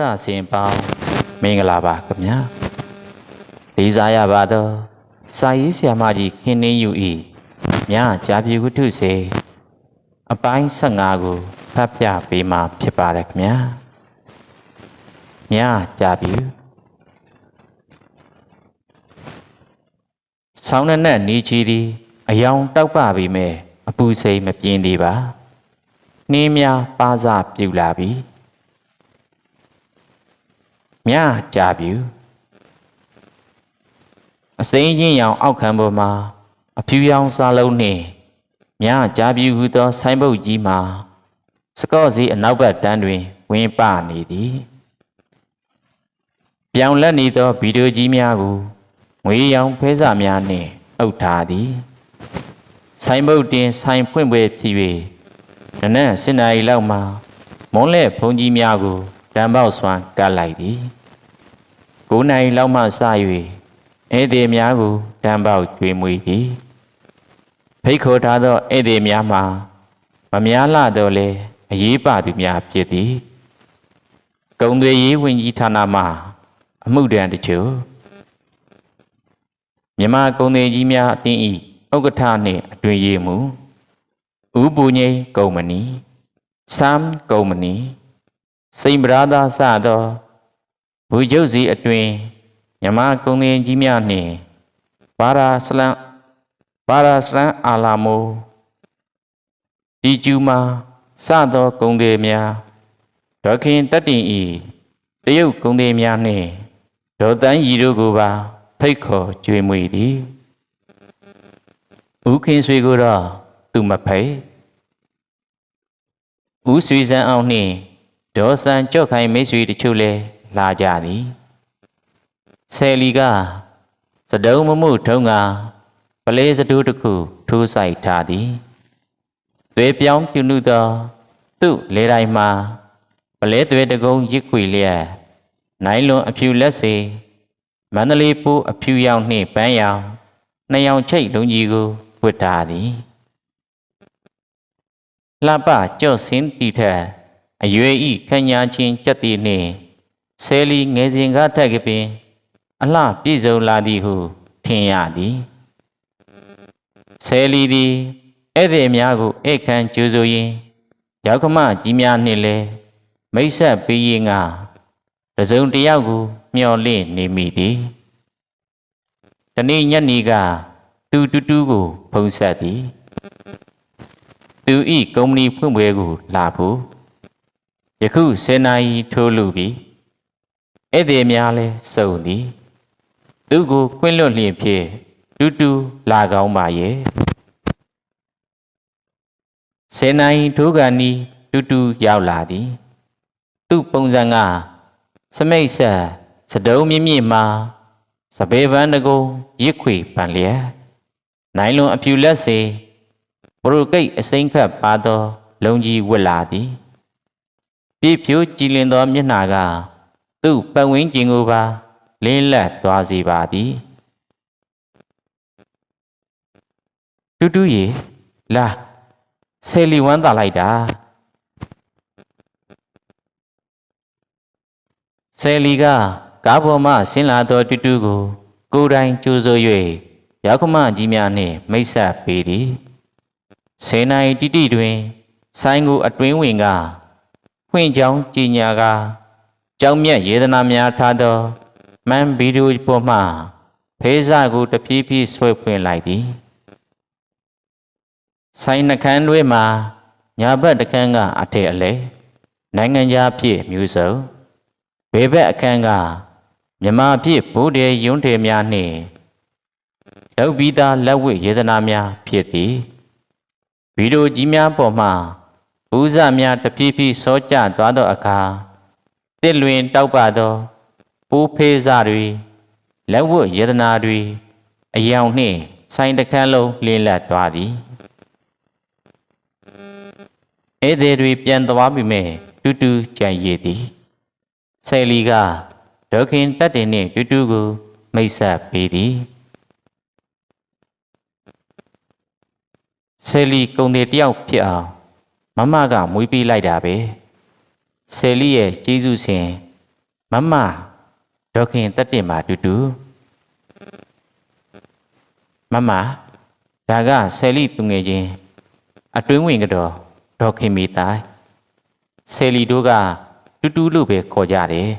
တဆင်ပေါင်းမင်္ဂလာပါခင်ဗျာလေးစားရပါတော့စာရေးဆရာမကြီးခင်းနှင်းယူဤမြကြာပြေဝတ္ထုစေအပိုင်း15ကိုဖတ်ပြပေးမှာဖြစ်ပါတယ်ခင်ဗျာမြကြာပြေဆောင်းနဲ့နေချီသည်အယောင်တောက်ပပြီမဲ့အပူစိမ်မပြင်းသေးပါနှင်းများပါစပြူလာပြီ မြကြာပြူအစိမ်းရင်ရောင်အောက်ခံပေါ်မှာအဖြူရောင်စားလုံးနှင့်မြကြာပြူဟုသောဆိုင်းဘုတ်ကြီးမှာစကော့စီအနောက်ဘက်တန်းတွင်ဝင်ပနေသည်ပြောင်လက်နေသောဗီဒီယိုကြီးများကိုငွေရောင်ဖဲစာများနှင့်အုပ်ထားသည်ဆိုင်ဘုတ်တင်ဆိုင်ဖွင့်ပွဲဖြစ်၍နနက်7နာရီလောက်မှာမွန်းလက်ဘုံကြီးများကို တံပေါက်ဆွမ်းကတ်လိုက်သည်9နာရီလောက်မှစ၍ဧည့်သည်များကိုတံပေါက်ကျွေးမွေးသည်ဖိတ်ခေါ်ထားသောဧည့်သည်များမှာမများလာတော့လေအရေးပါသူများဖြစ်သည်ဂုံတွေရေးဝင်ကြီးဌာနမှအမှုတံတချို့မြန်မာကုန်သည်ကြီးများအသင်း၏ဥက္ကဋ္ဌနှင့်အတွင်ရေးမှုဥပူငိမ့်ကုမ္ပဏီဆမ်ကုမ္ပဏီ စိန်ပရာသာစသောဘူကျုပ်စီအတွင်မြန်မာကုန်သည်ကြီးများနှင့်ဘာရာစလန်ဘာရာစလန်အာလာမိုဒီကျူမာစသောကုန်သည်များဒေါခင်တတ္တင်ဤတရုတ်ကုန်သည်များနှင့်ဒေါ်တန်းရီတို့ကိုပါ ဖိတ်ခေါ်ကြွေးမွေသည်ဦးခင်ဆွေကိုတော့သူမဖိတ်ဦးဆွေစံအောင်နှင့် ဒေါ်စံကြော့ခိုင်မိတ်ဆွေတချို့လည်းလာကြသည်ဆယ်လီကစတုံးမမှုထုံးကပလဲစတူးတစ်ခုထိုးဆိုင်ထားသည်သွေးပြောင်းပြူနုသော သူ့လေတိုင်းမှာပလဲသွေးတကုံရစ်ခွေလျက်နိုင်လွန်အဖြူလက်စေမန္တလေးပိုးအဖြူရောင်နှင့်ပန်းရောင်နှစ်ယောင်ချိတ်လုံးကြီးကိုဝတ်ထားသည်လှပကြော့စင်းတီထက် အရွယ်ဤခညာချင်းကြက်တီနှင့်ဆယ်လီငယ်စဉ်ကထက်ကပင် အလှပြည့်စုံလာသည်ဟုထင်ရသည်ဆယ်လီသည်ဧည့်သည်များကိုဧည့်ခံကြိုဆိုရင်းရောက်ခမကြီးများနှင့်လည်းမိတ်ဆက်ပေးရင်ကတစုံတစ်ယောက်ကိုမျှော်လင့်နေမိသည်တနေ့ညနေကသူတူတူကိုဖုံးဆက်သည်သူဤကုမ္ပဏီဖွင့်ပွဲကိုလာဖို့ ယခု10နာရီထိုးလူပြီဧည့်သည်များလဲစုံသည်သူကိုခွင့်လွတ်လျင်ဖြင့်တူတူလာကောင်းပါရဲ့10နာရီထိုးကန်ဤတူတူရောက်လာသည် သူ့ပုံစံကစမိတ်ဆက်စတုံးမြင့်မြင့်မှာစပယ်ပန်းတကုံရစ်ခွေပန်လျက်နိုင်လွန်အဖြူလက်စေပရိုကိတ်အစိမ့်ခတ်ပါသော လုံကြီးဝတ်လာသည် ပြည့်ဖြိုးကြည်လင်သောမျက်နှာက သူ့ပတ်ဝန်းကျင်ကိုပါလင်းလက်သွားစေပါသည်တူတူရေလာဆယ်လီဝမ်းသာလိုက်တာဆယ်လီကကားပေါ်မှဆင်းလာသောတူတူကို ကိုယ်တိုင်ကြိုးဆို၍ရောက်ခမကြီးများနှင့်မိတ်ဆက်ပေးသည်ဆယ်နိုင်တိတိတွင် ဆိုင်ကိုအတွင်းဝင်က ဖွင့်ကြောင်းကြီးညာကကြောင်းမြတ်ယေဒနာများထားသောမန်ဗီဒီယိုပေါ်မှဖေးစာကိုတဖြည်းဖြည်းဆွဲဖွင့်လိုက်သည်ဆိုင်နှခမ်းတွေမှာညာဘက်တစ်ခန်းကအထက်အလဲနိုင်ငံခြားဖြစ်မျိုးစုံဘေဘက်အခန်းကမြမဖြစ်ဗုဒ္ဓရဲ့ယွန်းထေများနှင့်ဒုတ်ပြီးသားလက်ဝိယေဒနာများဖြစ်သည်ဗီဒီယိုကြီးများပေါ်မှ ဦးဇများတဖြည်းဖြည်းစောကျသွားသောအခါတစ်လွင်တောက်ပသောပိုးဖေးစတွေလက်ဝတ်ယေဒနာတွေအယောင်နှင့်ဆိုင်တစ်ခန်းလုံးလင်းလက်သွားသည်ဧည့်သည်တွေပြန်သွားပြီမဲ့တူတူကြံရည်သည်ဆယ်လီကဒေါခင်တက်တင်နှင့်တူတူကိုမိတ်ဆက်ပေးသည်ဆယ်လီကုံတယ်တယောက်ဖြစ်အောင် မမကမွေးပေးလိုက်တာပဲဆယ်လီရဲ့ကျေးဇူးရှင်မမဒေါခင်တက်တင်ပါတူတူမမဒါကဆယ်လီသူငယ်ချင်းအတွင်းဝင်ကတော့ဒေါခင်မီတိုင်းဆယ်လီတို့ကတူတူလို့ပဲခေါ်ကြတယ်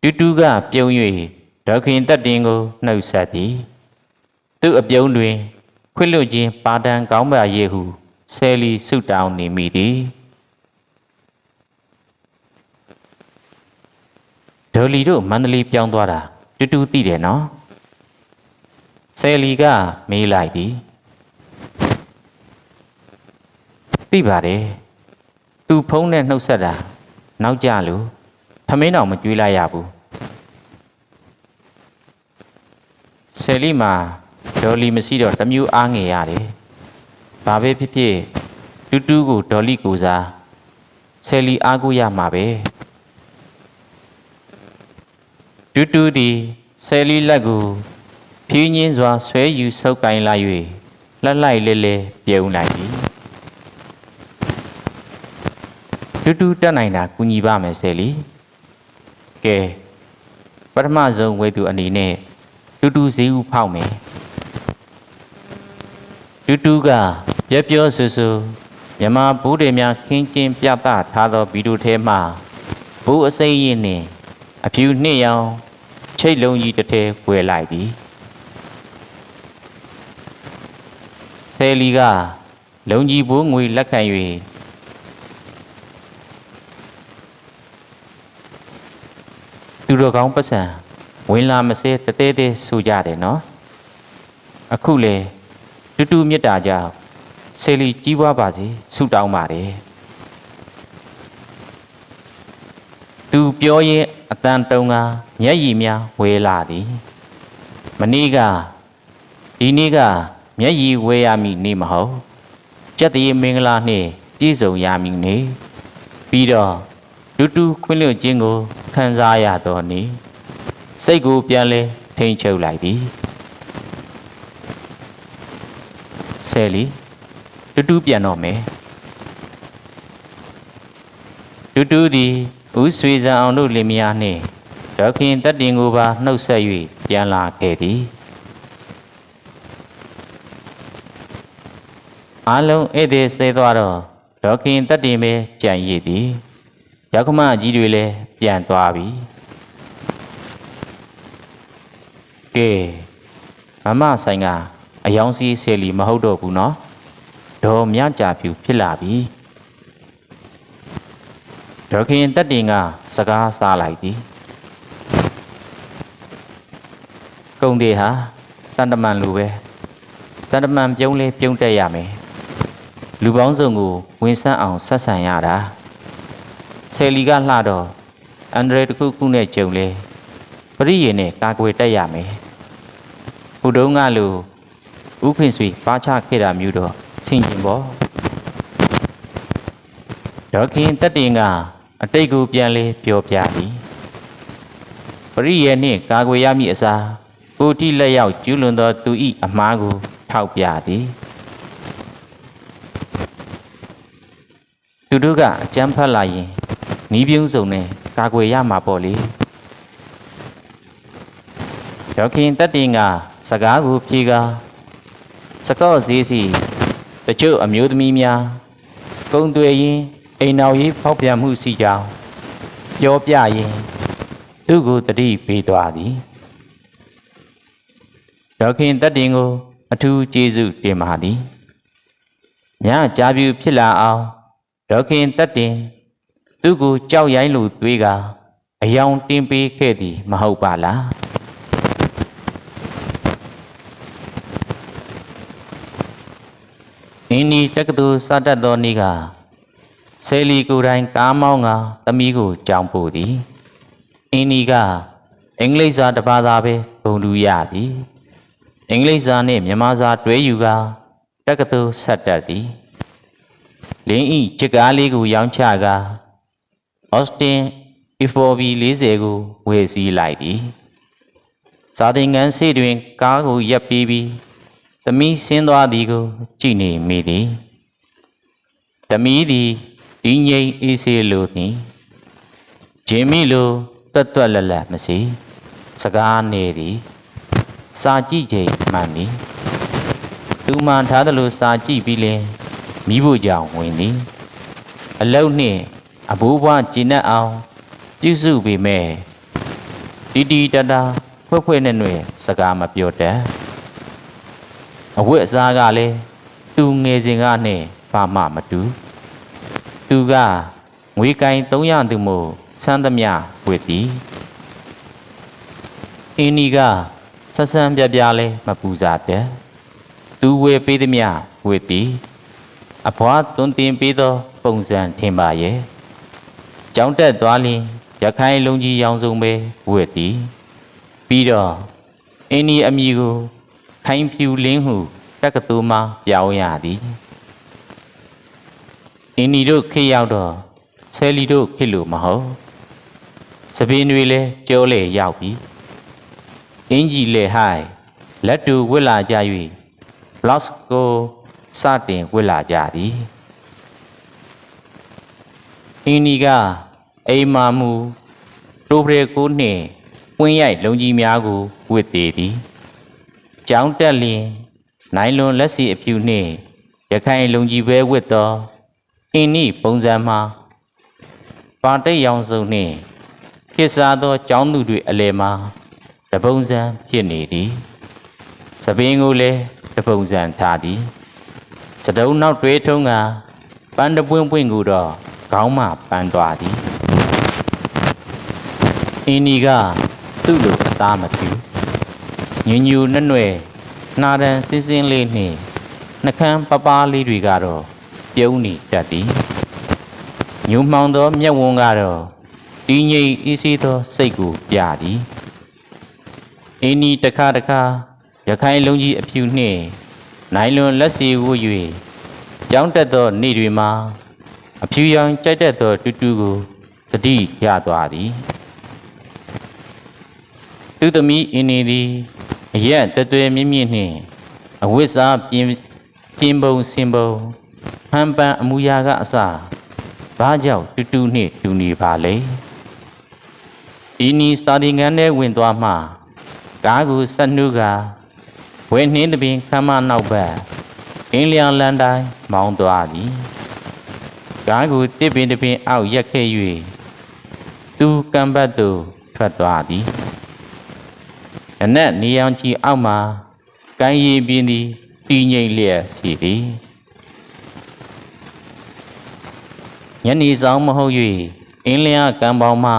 တူတူကပြုံး၍ဒေါခင်တက်တင်ကိုနှုတ်ဆက်သည် သူ့အပြုံးတွင် ခွင့်လွတ်ခြင်းပါဒံကောင်းပါရဲ့ဟု ဆယ်လီဆုတောင်းနေမိသည်ဒေါ်လီတို့မန္တလေးပြောင်းသွားတာတူတူသိတယ်နော်ဆယ်လီကမေးလိုက်သည်သိပါတယ်သူဖုံးနဲ့နှုတ်ဆက်တာနောက်ကြလို့ထမင်းတော်မကြွေးလိုက်ရဘူးဆယ်လီမှာဒေါ်လီမရှိတော့တမျိုးအားငယ်ရတယ် ဘာပဲဖြစ်ဖြစ်တူတူကိုဒေါ်လီကိုစားဆယ်လီအားကိုရမှာပဲတူတူသည်ဆယ်လီလက်ကိုဖြင်းချင်းစွာဆွဲယူဆုပ်ကင်လိုက်၍လက်လိုက်လဲလဲပြုံးလိုက်သည်တူတူတက်နိုင်တာကူညီပါမယ်ဆယ်လီကဲပထမဆုံးဝေသူအနေနဲ့တူတူဈေးဥဖောက်မယ်တူတူက ပြပြောဆူဆူမြမဘုဒ္ဓများခင်းကျင်းပြသထားသောဗီဒီယိုထဲမှာဘုအစိမ့်ရင်နှင့်အဖြူနှစ်ရောင်ချိတ်လုံးကြီးတစ်ထဲဝယ်လိုက်သည်ဆယ်လီကလုံကြီးဘိုးငွေလက်ခံ၍သူတော်ကောင်းပတ်စံဝင်လာမစဲတတဲတဲဆိုကြတယ်နော်အခုလေတူတူမြတ်တာကြောင့် ဆယ်လီကြီးပွားပါစေဆုတောင်းပါတယ်သူပြောရင်အတန်တုံကမျက်ရည်များဝဲလာသည်မနေ့ကဒီနေ့ကမျက်ရည်ဝဲရမည်နေ့မဟုတ်ကြက်တရေမင်္ဂလာနှင့်ပြည့်စုံရမည်နေ့ပြီးတော့တူတူခွင့်လွှတ်ခြင်းကိုခံစားရသောနေ့စိတ်ကိုပြန်လဲထိန်ချုပ်လိုက်သည်ဆယ်လီ တူတူပြန်တော့မယ်တူတူသည်ဦးဆွေစံအောင်တို့လင်မယားနှင့်ဒေါခင်တက်တင်ကိုပါနှုတ်ဆက်၍ပြန်လာခဲ့သည်အလုံးဧည့်သည်ဆဲသွားတော့ဒေါခင်တက်တင်ပဲကြံရည်သည်ရောက်ခမကြီးတွေလည်းပြန်သွားပြီကဲမမဆိုင်ကအယောင်စီးဆယ်လီမဟုတ်တော့ဘူးနော် ဒေါ်မြကြဖြူဖြစ်လာပြီဒေါ်ခင်တက်တင်ကစကားစားလိုက်သည်ကုံသေးဟာတန်တမန်လိုပဲတန်တမန်ပြုံးလဲပြုံးတက်ရမယ်လူပေါင်းစုံကိုဝင်ဆန်းအောင်ဆက်ဆံရတာဆယ်လီကလှတော့အန်ဒရတခုခုနဲ့ကြုံလဲပရိယေနဲ့ကာကွယ်တက်ရမယ်ဟိုတုန်းကလိုဥခင်ဆွေပါချခဲ့တာမျိုးတော့ ဆင်ကျင်ပေါ့ဒေါခင်တက်တင်ကအတိတ်ကိုပြန်လဲပြောပြသည်ပရိယေနှင့်ကာကွယ်ရမည့်အစားကိုတိလက်ရောက်ကျူးလွန်သောသူ၏အမားကိုထောက်ပြသည်သူတို့ကအကြမ်းဖက်လာရင်နီးပြုံးစုံနဲ့ကာကွယ်ရမှာပေါ့လေဒေါခင်တက်တင်ကစကားကိုဖြေကားစကော့ဈေးစီ တချို့အမျိုးသမီးများကုံတွေရင်အိမ်နောက်ရေးဖောက်ပြန်မှုစီကြောင်းပြောပြရင်သူ့ကိုတတိပေးသွားသည်ဒေါခင်တက်တင်ကို အထူးကျေးဇူးတင်ပါသည်ညကြာပြူဖြစ်လာအောင်ဒေါခင်တက်တင်သူ့ကိုကြောက်ရိုင်းလိုတွေးကအယောင်တင်ပေးခဲ့သည်မဟုတ်ပါလား အင်းဒီတက္ကသိုလ်စတတ်သောနေ့ကဆယ်လီကိုယ်တိုင်ကားမောင်းကသမီးကိုကြောင်းပို့သည်အင်းဒီကအင်္ဂလိပ်စာတစ်ပါးသာပဲဂုဏ်တူရသည်အင်္ဂလိပ်စာနှင့်မြန်မာစာတွဲယူကတက္ကသိုလ်ဆက်တတ်သည်လင်းဤချစ်ကားလေးကိုရောင်းချကအော့စတင် E4B 40ကိုဝယ်စည်းလိုက်သည်စာသင်ခန်းဆေးတွင်ကားကိုရပ်ပြီးပြီး သမီးဆင်းသွားသည်ကို ကြည့်နေမိသည်သမီးသည်ဒီငိမ့်အေးဆေးလိုသည်ဂျင်းမီလိုတွတ်တွတ်လက်လက်မစီစကားနေသည်စာကြည့်ချိန်မှန်သည်သူမှန်ထားသလိုစာကြည့်ပြီးလင်မိဖို့ကြောင့်ဝင်သည်အလုတ်နှင့်အဘိုးဘွားကျဉ်တ်အောင် ပြုစုပေမဲ့တီတီတတာဖွဲ့ဖွဲ့နဲ့နဲ့စကားမပြောတတ် အဝတ်အစားကလည်းသူငယ်စဉ်ကနဲ့ဘာမှမတူသူကငွေကိုင်300သူမို့စမ်းသမျှဝစ်သည်အင်းဒီကဆက်ဆန်းပြပြလဲမပူစားတဲ့သူဝယ်ပေးသည်မျှဝစ်သည်အဖွားတွင်တင်ပေးသော ပုံစံထင်ပါရဲ့ကြောင်းတက်သွားလင်ရခိုင်လုံကြီးရောင်စုံပဲဝစ်သည်ပြီးတော့အင်းဒီအမိကို ခိုင်ဖြူလင်းဟုတက္ကသိုလ်မှပြောင်းရသည်အင်းဒီတို့ခေတ်ရောက်တော့ဆယ်လီတို့ခေတ်လို့မဟုတ်စပင်းတွေလည်းကြောလေရောက်ပြီအင်ကြီးလေဟိုင်လက်တူဝစ်လာကြ၍ဘလော့ကိုစတင်ဝစ်လာကြသည်အင်းဒီကအိမ်မာမူတိုးပရေကိုနှင့်ပွင့်ရိုက်လုံကြီးများကိုဝစ်သေးသည် ကြောင်းတက်လျင်နိုင်လွန်လက်စီအဖြူနှင့်ရခိုင်လုံကြီးပဲဝစ်သောအင်းဤပုံစံမှာပါတိတ်ရောင်စုံနှင့်ခေစားသောကျောင်းသူတွေအလယ်မှာတပုံစံဖြစ်နေသည်သပင်းကိုလည်းတပုံစံထားသည်စတုံးနောက်တွေးထုံးကပန်းတပွင့်ပွင့်ကိုတော့ခေါင်းမှပန်းသွားသည်အင်းဒီကသူ့လိုအသားမဖြူ ညညူနွဲ့နွဲ့နှာတန်စင်းစင်းလေးနှင့်နှကန်းပပားလေးတွေကတော့ပြုံးနေတတ်သည်ညူမှောင်သောမျက်ဝန်းကတော့တည်ငြိမ်အေးဆေးသောစိတ်ကိုပြသည်အင်းဒီတခါတခါရခိုင်လုံးကြီးအဖြူနှင့်နိုင်လွန်လက်စီဝှ၍ကြောင်းတက်သောနေ့တွေမှာအဖြူရောင်ကြိုက်တတ်သောတူတူကိုတတိရသွားသည်သူသမီးအင်းနေသည် အရက်တသွဲမြင့်မြင့်နှင့်အဝိစားပြင်းပြင်းပုံစင်ပုံဟန်ပန်အမူအရာကအစဘာကြောင့်တူတူနှင့်တူနေပါလဲဤနီစတာဒီငန်းထဲဝင်သွားမှကားကိုဆက်နှုကဝဲနှင်းတပင်ခမ်းမနောက်ဘက်အင်းလျံလန်တိုင်းမောင်းသွားသည်ကားကိုတစ်ပင်တပင်အောက်ရက်ခဲ့၍သူကံပတ်သို့ထွက်သွားသည်အ နက်နေရောင်ချီအောက်မှာကိုင်းရည်ပြင်းသည်တည်ငြိမ်လျက်စီသည်ညနေဆောင်မဟုတ်၍အင်းလျာကံပေါင်းမှာ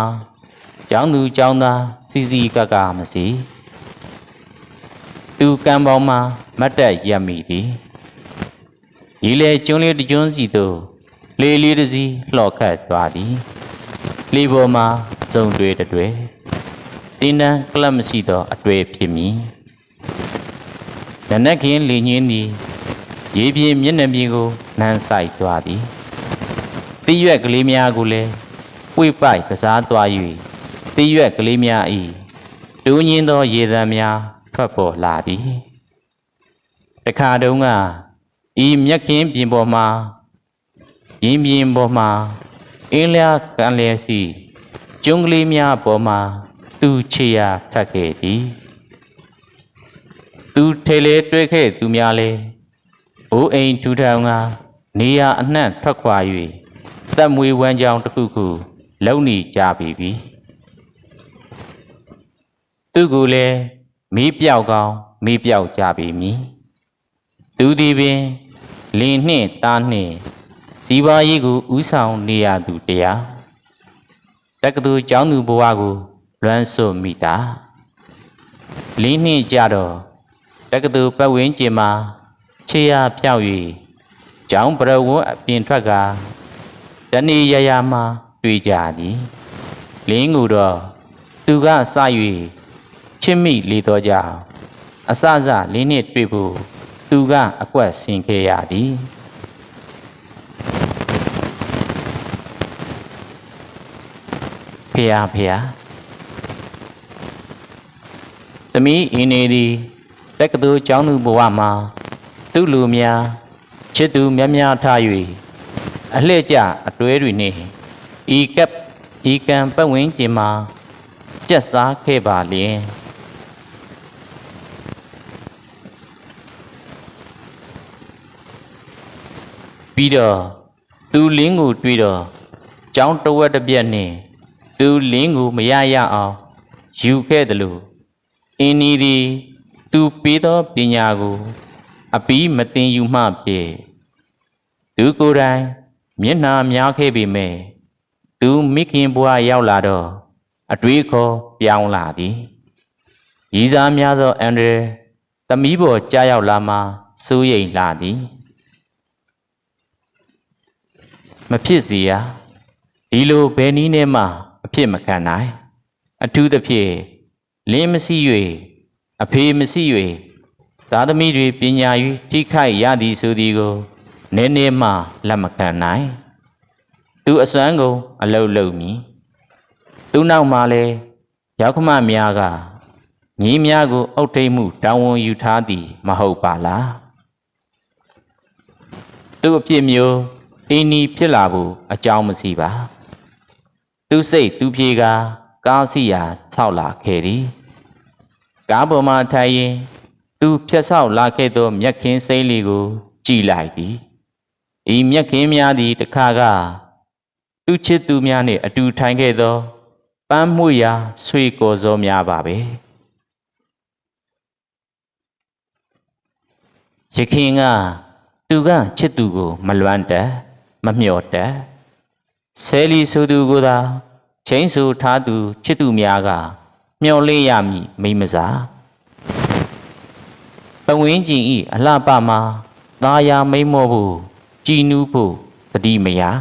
ကျောင်းသူကျောင်းသားစီစီကကမစီသူကံပေါင်းမှာမတ်တက်ရက်မိသည်ဒီလေကျွန်းလေးတကျွန်းစီသို့လေလေးတစ်စီးလှော်ခတ်သွားသည်လေပေါ်မှာစုံတွေတွေ တင်းတန်းကလပ်မရှိသောအတွေ့ဖြစ်မည်နနက်ခင်းလေညင်းသည်ရေပြင်းမျက်နှာပြင်ကိုနန်းဆိုင်သွားသည်တိရွက်ကလေးများကိုလည်းပွေပိုက်ကစားသွား၍တိရွက်ကလေးများ၏တူးညင်းသောရေသံများထွက်ပေါ်လာသည်တခါတုန်းကဤမြက်ခင်းပြင်ပေါ်မှာရင်းပြင်ပေါ်မှာအင်းလျာကန်လျက်ရှိကျုံးကလေးများပေါ်မှာ သူခြေရာထပ်ခဲ့သည်သူထေလေတွေးခဲ့သူများလဲအိုးအိမ်ထူထောင်ကနေရာအနှံ့ထွက်ခွာ၍သက်မွေးဝမ်းကြောင်းတစ်ခုခုလုံနေကြပြီပြီသူကိုလည်းမီးပြောက်ကောင်းမီးပြောက်ကြပြီမည်သူသည်ပင်လင်းနှင့်တားနှင့်ဇီဝရေးကိုဥဆောင်နေရသူတရားတက္ကသိုလ်ကျောင်းသူဘဝကို လွမ်းဆွမိတာလင်းနှင့်ကြတော့တက္ကသိုလ်ပတ်ဝန်းကျင်မှာခြေရဖြောက်၍ကျောင်းပရဝန်းအပြင်ထွက်ကတနေ့ရရမှတွေ့ကြသည်လင်းကိုတော့သူကစ၍ချစ်မိလေတော့ကြအစစလင်းနှင့်တွေ့ဖို့သူကအကွက်ဆင်ခဲ့ရသည်ဖေယားဖေယား သမီးအင်းနေသည်တက္ကသိုလ်ကျောင်းသူဘဝမှာသူ့လူများချစ်သူများများထား၍အလှည့်ကျအတွဲတွေနှင့်ဤကပ်ဤကံပတ်ဝန်းကျင်မှာကျက်စားခဲ့ပါလျင်ပြီးတော့သူလင်းကိုတွေ့တော့ကျောင်းတဝက်တစ်ပြက်နဲ့သူလင်းကိုမရရအောင်ယူခဲ့တယ်လို့ အင်းဤသည်သူပေးသောပညာကိုအပီးမတင်ယူမှပြေသူကိုယ်တိုင်မျက်နှာများခဲ့ပေမဲ့သူမိခင်ဘဝရောက်လာတော့အတွေးခေါ်ပြောင်းလာသည်ရည်စားများသောအန်ဒရသမီးပေါ်ကြားရောက်လာမှစိုးရိမ်လာသည်မဖြစ်စီရာဒီလိုဘယ်နည်းနဲ့မှအဖြစ်မခံနိုင် အထူးသဖြင့် လင်းမရှိ၍အဖေမရှိ၍သာသမီတွေပညာ၍ထိခိုက်ရသည်ဆိုသည်ကိုနည်းနည်းမှလက်မခံနိုင်သူအစွမ်းကုန်အလုတ်လုံမည်သူနောက်မှလည်းရောက်ခမများကညီများကိုအုတ်ထိတ်မှုတောင်းဝန်ယူထားသည် မဟုတ်ပါလားသူအဖြစ်မျိုးအင်းနီဖြစ်လာဖို့အကြောင်းမရှိပါ သူစိတ်သူပြေက ကားစီယာဆောက်လာခဲ့သည်ကားပေါ်မှထိုင်ရင် သူဖြတ်ဆောက်လာခဲ့သော မြက်ခင်းစိမ့်လေးကို ကြည်လိုက်သည်ဤမြက်ခင်းများသည်တခါကသူချစ်သူများနှင့်အတူထိုင်ခဲ့သောပန်းမှုရာဆွေကော်စောများပါပဲယခင်ကသူကချစ်သူကို မလွမ်းတတ်မမျှော်တတ်ဆဲလီဆိုသူကိုသာ ချင်းဆူထားသူချစ်သူများကမျှော်လင့်ရမည်မိမစားပဝင်းကျင်ဤအလှပမှာသာယာမိမ့်မော့ဖို့ကြည်နူးဖို့တတိမယာ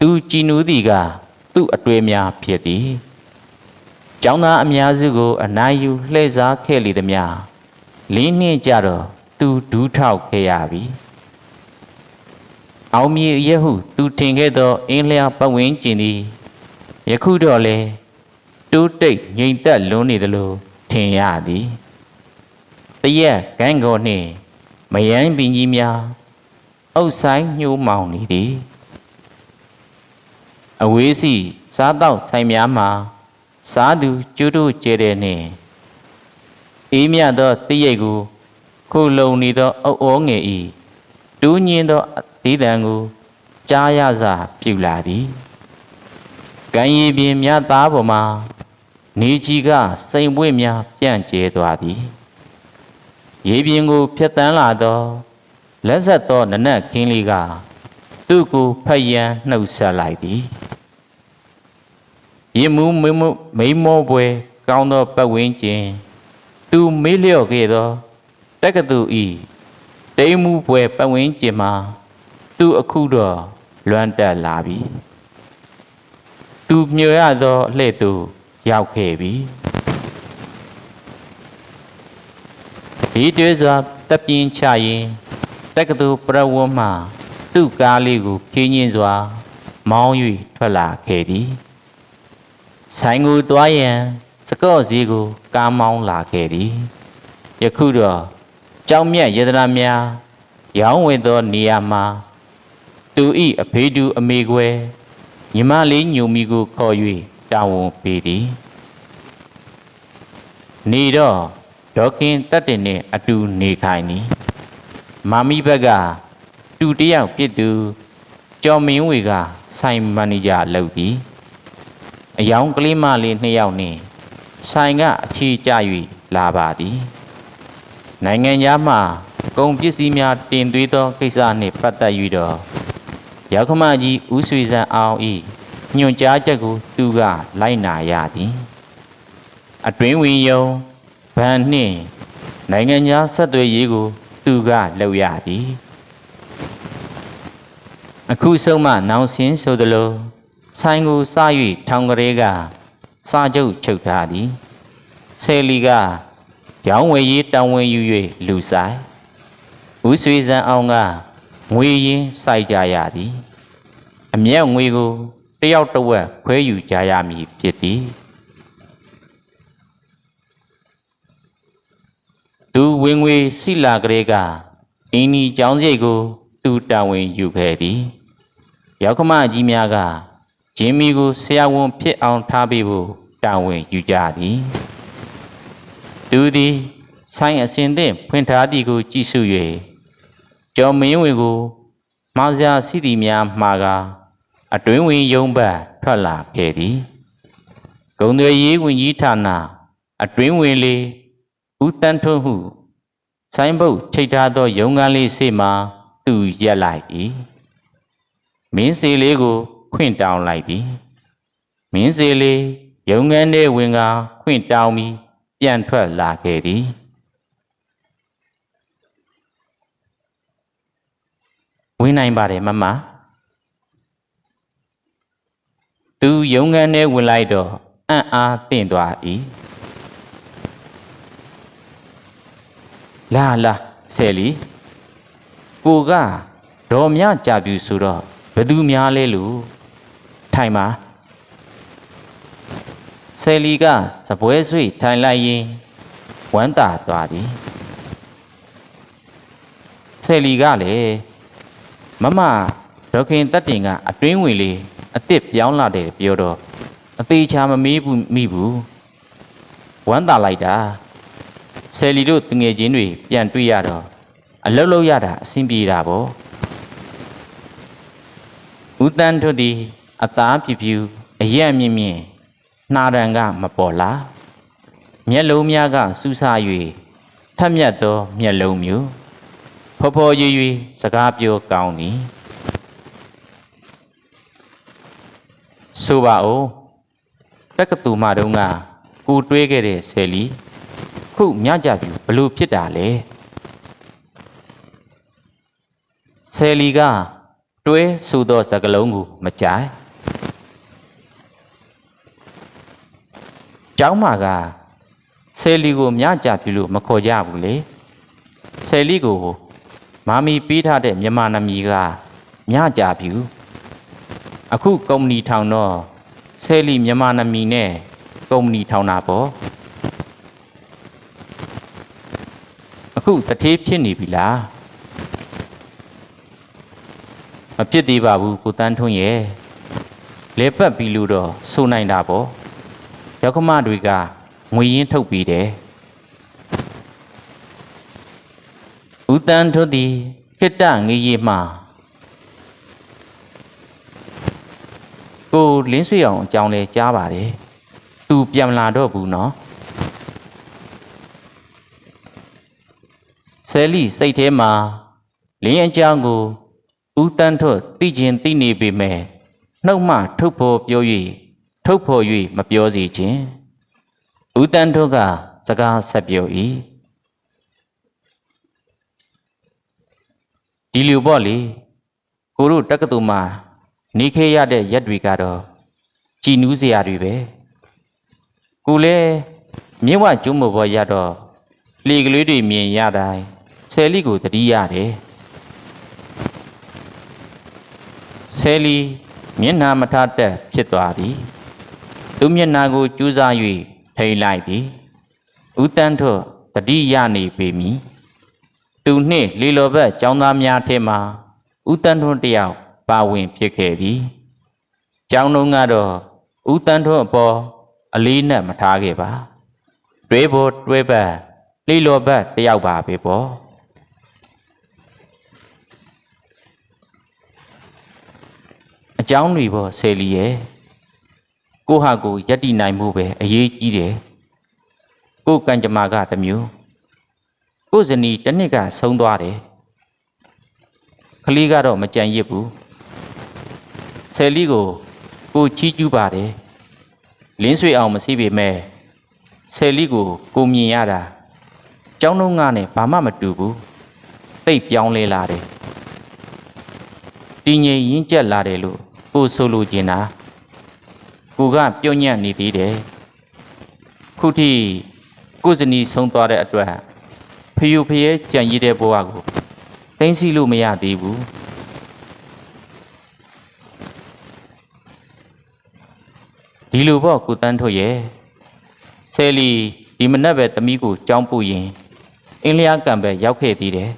သူကြည်နူးသည်ကသူ့အတွေ့များဖြစ်သည်ကျောင်းသားအများစုကို အနိုင်ယူလှည့်စားခဲ့လေသည်များလေးနှစ်ကြတော့သူဒူးထောက်ခဲ့ရပြီအောင်မြေရဟု သူထင်ခဲ့သောအင်းလျာပတ်ဝန်းကျင်သည် ယခုတော့လေတိုးတိတ်ငြိမ်သက်လွန်းနေသလိုထင်ရသည်တရက်ဂန်းကောနှင့်မယန်းပင်ကြီးများအုပ်ဆိုင်ညှိုးမောင်နေသည်အဝေးစီစားတော့ဆိုင်များမှာစားသူကျွတ်တို့ကျဲတဲ့နှင့်အေးမြသောတရိပ်ကိုခုလုံနေသောအုပ်ဩငယ်ဤတူးညင်းသောဒီတံကိုကြားရစာပြုလာသည် ကံရည်ပြင်မြတ်သားပေါ်မှာနေကြီးကစိန်ပွင့်များပြန့်ကျဲသွားသည်ရေပြင်ကိုဖျက်တမ်းလာသောလက်ဆက်သောနနက်ခင်းလေးကသူ့ကိုဖတ်ရန်နှုတ်ဆက်လိုက်သည်ရေမူးမိမမိမောပွဲကောင်းသောပတ်ဝန်းကျင်သူမေးလျော့ခဲ့သောတက္ကသိုလ်ဤတိမ်မှုပွဲပတ်ဝန်းကျင်မှာသူအခုတော့လွမ်းတက်လာပြီ သူမြွေရသောအလှဲ့သို့ရောက်ခဲ့ပြီဒီတွေ့စွာတပ်ပြင်းချရင်တက္ကသိုလ်ပြဝန်းမှသူ့ကားလေးကိုဖြင်းညင်းစွာ မောင်း၍ထွက်လာခဲ့သည်ဆိုင်ကိုတွားရန်စကော့စည်းကိုကားမောင်းလာခဲ့သည်ယခုတော့ကြောင်မြတ်ယတနာများ ရောင်းဝယ်သောနေရာမှာသူဤအဖေတူအမေကွယ် ညီမလေးညုံမီကိုခေါ်၍တာဝန်ပေးသည်နေတော့ဒေါခင်တက်တင်နှင့်အတူနေခိုင်သည်မာမီဘက်ကတူတယောက်ပြစ်သူကျော်မင်းဝေကဆိုင်မန်နေဂျာလုပ်သည်အယောင်ကလေးမလေးနှစ်ယောက်နှင့်ဆိုင်ကအချီကျ၍လာပါသည်နိုင်ငံသားမှကုန်ပစ္စည်းများတင်သွေးသောကိစ္စနှင့်ပတ်သက်၍တော့ ရောက်ခမကြီးဦးဆွေစံအောင်ဤညွှန်ကြားချက်ကိုသူကလိုက်နာရသည်အတွင်းဝင်ယုံဗန်နှင့်နိုင်ငံသားဆက်သွယ်ရေးကို သူကလုပ်ရသည်အခုဆုံးမနောင်စင်းဆိုသလိုဆိုင်ကိုစ၍ထောင်ကလေးကစာချုပ်ချုပ်ထားသည်ဆယ်လီကရောင်းဝယ်ရေးတောင်းဝင်ယူ၍လူဆိုင်ဦးဆွေစံအောင်က ငွေရင်းစိုက်ကြရသည်အမျက်ငွေကိုတယောက်တစ်ဝက်ခွဲယူကြရမည်ဖြစ်သည်သူဝင်ငွေစိလာကလေးကအင်းဒီကျောင်းစိတ်ကို သူတာဝန်ယူခဲ့သည်ရောက်ခမကြီးများကဂျင်မီကိုဆရာဝန်ဖြစ်အောင်ထားပေးဖို့တာဝန်ယူကြသည်သူသည်ဆိုင်အစဉ်သင့်ဖွင့်ထားသည်ကိုကြည့်ရှု၍ ကျော်မင်းဝင်ကိုမောင်စရာစီသည်များမှာကအတွင်းဝင်ယုံဘတ်ထွက်လာခဲ့သည်ဂုံတွေရေးဝင်ကြီးဌာနအတွင်းဝင်လေဦးတန်းထွန်းဟုဆိုင်ဘုတ်ချိတ်ထားသောရုံးကန်းလေးစေ့မှသူရက်လိုက်၏မင်းစီလေးကို ခွင့်တောင်းလိုက်သည်မင်းစီလေးရုံးကန်းထဲဝင်ကခွင့်တောင်းပြီးပြန်ထွက်လာခဲ့သည် ဝင်နိုင်ပါတယ်မမသူရုံးခန်းထဲဝင်လိုက်တော့အံ့အားသင့်သွား၏လာလာဆယ်လီကိုကဒေါ်မြကြပြူဆိုတော့ဘယ်သူများလဲလို့ထိုင်ပါဆယ်လီကစပွဲဆွေထိုင်လိုက်ရင်ဝမ်းသာသွားသည်ဆယ်လီကလည်း မမဒေါခင်တက်တင်ကအတွင်းဝင်လေးအစ်စ်ပြောင်းလာတယ်ပြောတော့အသေးချာမမေးဘူးမိဘူးဝမ်းသာလိုက်တာဆယ်လီတို့တငယ်ချင်းတွေပြန်တွေ့ရတော့အလုတ်လုတ်ရတာအဆင်ပြေတာပေါ့ဦးတန်းတို့သည်အသားဖြူဖြူအရက်မြင့်မြင့်နှာရံကမပေါ်လာမျက်လုံးများကစူးစား၍ထက်မြက်သောမျက်လုံးမျိုး ဖော်ဖော်ရွရွစကားပြောကောင်းသည်ဆိုပါဦးတက္ကသိုလ်မှတုန်းကကိုတွေးခဲ့တဲ့ဆယ်လီခုမြကြပြီဘလို့ဖြစ်တာလဲဆယ်လီကတွေးဆိုသောစကလုံးကိုမကြိုက်ကျောင်းမှာကဆယ်လီကိုမြကြပြီလို့မခေါ်ကြဘူးလေဆယ်လီကို မာမီပေးထားတဲ့မြန်မာနာမည်ကမြကြပြီအခုကုမ္ပဏီထောင်တော့ဆယ်လီမြန်မာနာမည်နဲ့ကုမ္ပဏီထောင်တာပေါ့အခုတထေးဖြစ်နေပြီလားမဖြစ်သေးပါဘူးကိုတန်းထွန်းရဲ့လဲပတ်ပြီလို့တော့ဆိုနိုင်တာပေါ့ယောက်ျမတွေကငွေရင်းထုတ်ပြီးတယ် တန်းထွန်းသည်ခိတ္တငေးရီမှကိုလင်းဆွေအောင်အကြောင်းလဲကြားပါတယ်သူပြန်မလာတော့ဘူးနော်ဆယ်လီစိတ်ထဲမှာလင်းအကြောင်းကိုဦးတန်းထွတ်သိခြင်းသိနေပေမဲ့နှုတ်မှထုတ်ဖော်ပြော၍ထုတ်ဖော်၍မပြောစီခြင်းဦးတန်းထွတ်ကစကားဆက်ပြော၏ ဒီလိုပေါ့လေကိုတို့တက္ကသိုလ်မှာနေခေရတဲ့ရက်တွေကတော့ကြည်နူးစရာတွေပဲကိုလည်းမြင့်ဝကျွမ်းမဘောရတော့လေကလေးတွေမြင်ရတိုင်းဆယ်လီကိုတတိရတယ်ဆယ်လီမျက်နှာမထတက်ဖြစ်သွားသည်သူမျက်နှာကိုကျူးစား၍ထိန်လိုက်သည်ဦးတန်းထွတ်တတိယနေပေမည် သူနှင့်လေလောဘက်ចောင်းသားများထဲမှဦးတန်းထွန်းတယောက်ပါဝင်ဖြစ်ခဲ့သည်။ကျောင်းလုံးကတော့ဦးတန်းထွန်းအပေါ်အလေးနဲ့မထားခဲ့ပါ။တွဲပေါ်တွဲဘက်လေလောဘက်တယောက်ပါပဲပေါ့။အကြောင်းတွေပေါ့ဆယ်လီရဲ့ကိုဟာကိုယက်တီနိုင်မှုပဲအရေးကြီးတယ်။ကိုကံကြမ္မာကတစ်မျိုး ကိုဇနီးတစ်နှစ်ကဆုံးသွားတယ်ကလေးကတော့မကြံရစ်ဘူးဆယ်လီကိုကိုချီးကျူးပါတယ်လင်းဆွေအောင်မစီးပေမဲ့ဆယ်လီကိုကိုမြင်ရတာကျောင်းလုံးကနဲ့ဘာမှမတူဘူးတိတ်ပြောင်းလဲလာတယ်တည်ငြိမ်ရင်းကျက်လာတယ်လို့ကိုဆိုလိုချင်တာကိုကပြုံညံ့နေသေးတယ်ခုထိကိုဇနီးဆုံးသွားတဲ့အတွက် ဖယူဖရဲကြံရည်တဲ့ဘဝကိုသိမ့်စီလို့မရသေးဘူးဒီလိုပေါ့ကိုတန်းထွတ်ရဲ့ဆယ်လီဒီမနက်ပဲသမီးကိုကြောင်းပို့ရင်အင်းလျားကံပဲရောက်ခဲ့သေးတယ်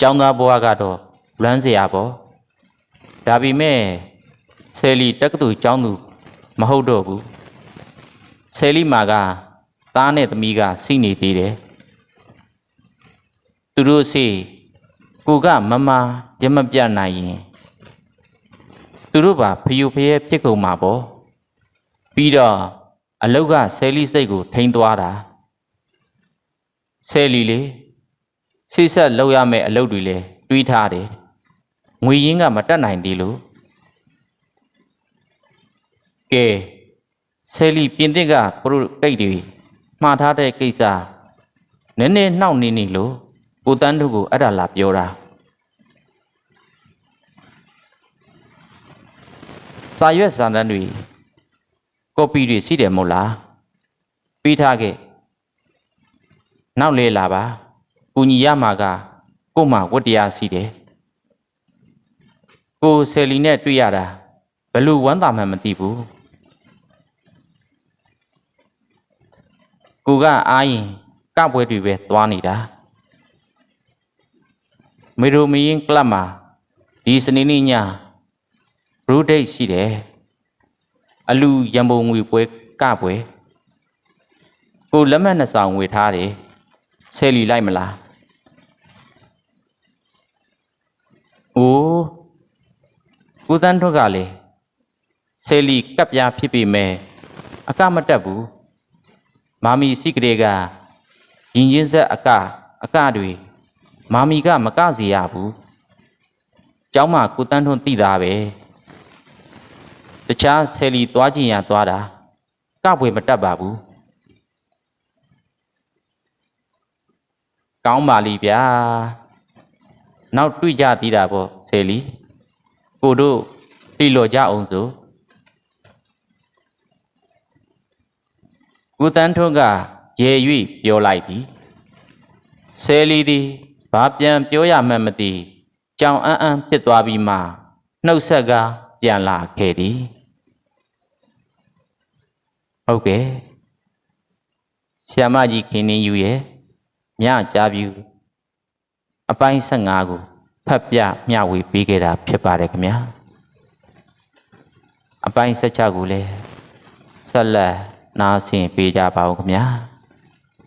ကျောင်းသားဘဝကတော့လွမ်းစရာပေါ့ဒါပေမဲ့ဆယ်လီတက္ကသိုလ်ကျောင်းသူမဟုတ်တော့ဘူးဆယ်လီမာကသားနဲ့သမီးကစီနေသေးတယ် သူတို့စီကိုကမမရမပြတ်နိုင်ရင်သူတို့ပါဖျူဖျဲပြစ်ကုန်မှာပေါ့ပြီးတော့အလုတ်ကဆယ်လီစိတ်ကို ထိန်းသွားတာဆယ်လီလေဆိတ်ဆက်လောက်ရမယ့်အလုပ်တွေလည်းတွေးထားတယ်ငွေရင်းကမတက်နိုင်သေးလို့ကဲဆယ်လီပြင်သစ်ကပရိုကိတ်တွေမှားထားတဲ့ကိစ္စနည်းနည်းနှောက်နေနေလို့ ကိုတန်းတို့ကိုအဲ့ဒါလာပြောတာစာရွက်စာတမ်းတွေကော်ပီတွေရှိတယ်မို့လားပြီးထားခဲ့နောက်လေလာပါကူညီရမှာကကို့မှာဝတ္တရားရှိတယ်ကိုဆယ်လီနဲ့တွေ့ရတာဘယ်လို့ဝမ်းသာမှမသိဘူးကိုကအားရင်ကပွဲတွေပဲသွားနေတာ မေရိုမင်းကလပ်မှာဒီစနေနေ့ညဘရူဒိတ်ရှိတယ်အလူရံပုံငွေပွဲကပွဲကိုလက်မှတ်နှစ်ဆောင်ငွေထားတယ်ဆယ်လီလိုက်မလားအိုးကိုတန်းထွက်ကလေဆယ်လီကပ်ပြားဖြစ်ပေမဲ့အကမတက်ဘူးမာမီစီကလေးကရင်ချင်းဆက်အကအကတွေ မာမီကမကစီရဘူးကျောင်းမှာကိုတန်းထွန်းတိသားပဲတခြားဆယ်လီသွားကြည့်ရသွားတာကပွေမတက်ပါဘူးကောင်းပါလိဗျာနောက်တွေ့ကြသေးတာပေါ့ဆယ်လီကိုတို့တိလော်ကြအောင်ဆိုကိုတန်းထွန်းကရေ၍ပြောလိုက်သည်ဆယ်လီသည် ဘာပြန်ပြောရမှန်းမသိကြောင်အန်းအန်းဖြစ်သွားပြီးမှနှုတ်ဆက်ကပြန်လာခဲ့သည်ဟုတ်ကဲ့ဆ iam မကြီးခင်နေယူရဲ့မြကြားပြူအပိုင်း15ကိုဖတ်ပြမျှဝေပေးခဲ့တာဖြစ်ပါတယ်ခင်ဗျာအပိုင်း16ကိုလည်းဆက်လက်နားဆင်ပေးကြပါဦးခင်ဗျာ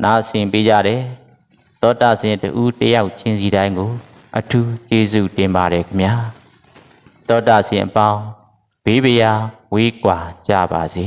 နားဆင်ပေးကြတယ် သောတာဆင်တူတယောက်ချင်းစီတိုင်းကို အထူးကျေးဇူးတင်ပါတယ်ခင်ဗျာသောတာဆင်အပေါင်းဘေးပရာဝေးကွာကြပါစေ